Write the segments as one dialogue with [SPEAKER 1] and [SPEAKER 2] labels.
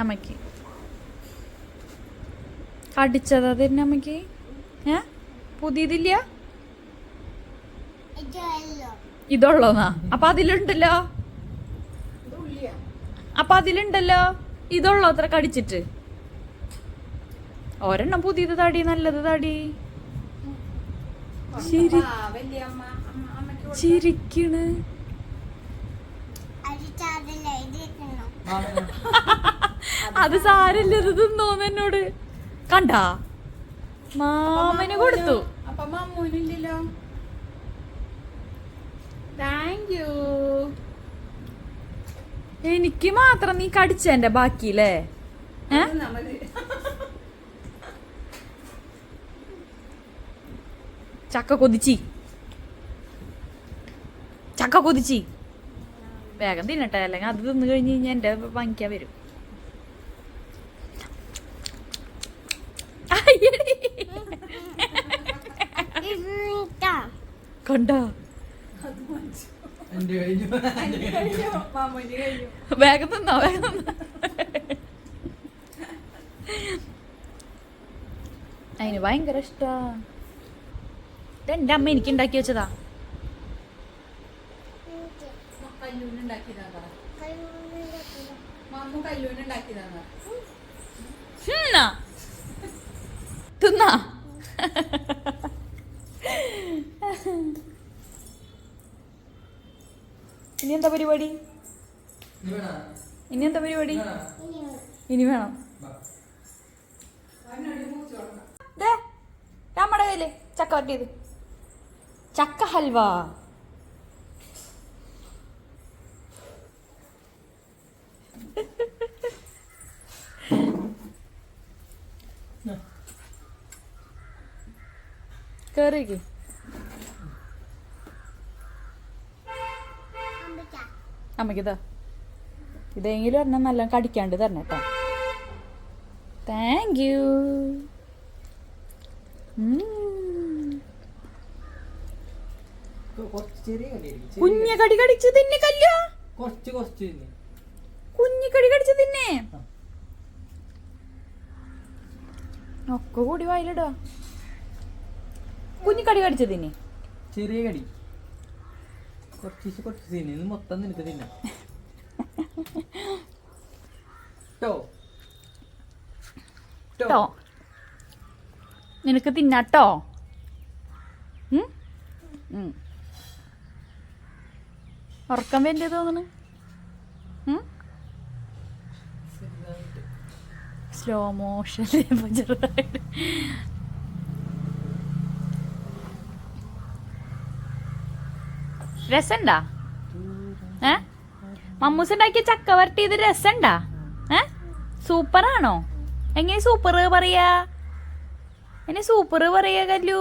[SPEAKER 1] അമ്മയ്ക്ക്. അടിച്ചതാ തരുന്ന അമ്മയ്ക്ക്. ഏ? പുതിയതില്ല? ഇതുള്ളോന്നാ അപ്പൊ അതിലുണ്ടല്ലോ? അപ്പൊ അതിലുണ്ടല്ലോ? ഇതുള്ളോ അത്ര കടിച്ചിട്ട്. ഒരെണ്ണം പുതിയത് താടി നല്ലത് താടി. ചിരിക്കണ്. ചിരിക്കണ് അത് സാരല്ല ഇത് തിന്നോന്ന് എന്നോട്. കണ്ടാ? മാമന് കൊടുത്തു.
[SPEAKER 2] അപ്പൊ മമ്മൂനില്ലല്ലോ താങ്ക് യു
[SPEAKER 1] എനിക്ക് മാത്രം നീ കടിച്ചെന്റെ ബാക്കിയില്ലേ? ചക്ക കൊതിച്ചി. ചക്ക കൊതിച്ചി. വേഗം തിന്നട്ടെ അല്ലെങ്കിൽ അത് തിന്നു കഴിഞ്ഞ് കഴിഞ്ഞാൽ എന്റെ വാങ്ങിക്കാൻ വരും. കണ്ടോ? വേഗം തന്നോ വേഗം തിന്നോ അതിന് ഭയങ്കര ഇഷ്ടാ. എന്റെ അമ്മ എനിക്ക് ഉണ്ടാക്കി വെച്ചതാ. തിന്നാ. തിന്നാ. ഇനി എന്താ പരിപാടി? ഇനി എന്താ പരിപാടി? ഇനി വേണം. നമ്മുടെ കയ്യിൽ ചക്ക വട്ടിയത് ചക്ക ഹൽവ. കേറിക്ക്. അമ്മയ്ക്കിതാ ഇതെങ്കിലും ഒരെണ്ണം നല്ല കടിക്കാണ്ട് തരണം കേട്ടോ താങ്ക് യു കുഞ്ഞ കടി കടിച്ചു തിന്നെ കല്ല.
[SPEAKER 3] കുറച്ച് കുറച്ച് തിന്ന്.
[SPEAKER 1] കുഞ്ഞു കടി കടിച്ചു തിന്നെ. ഒക്കെ കൂടി വായിലിടാ. കുഞ്ഞു കടി കടിച്ചു തിന്നെ.
[SPEAKER 3] ചെറിയ കടി. കുറച്ച് കുറച്ച് തിന്നു. മൊത്തം നിനക്ക് തിന്നാം. ട്ടോ.
[SPEAKER 1] ട്ടോ. നിനക്ക് തിന്നാട്ടോ. ഉറക്കം വേണ്ടി തോന്നണ് സ്ലോ മോഷൻ ചെറുതായിട്ട്. രസണ്ടാ? ഏ? മമ്മൂസ് ഉണ്ടാക്കിയ ചക്ക വരട്ടിയത് രസണ്ടാ? ഏ? സൂപ്പറാണോ? എങ്ങനെ സൂപ്പർ പറയാ? എന്നെ സൂപ്പർ പറയാ കല്ലു.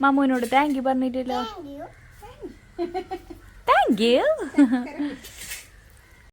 [SPEAKER 1] മമ്മൂനോട് താങ്ക് യു പറഞ്ഞിട്ടില്ലോ താങ്ക് യു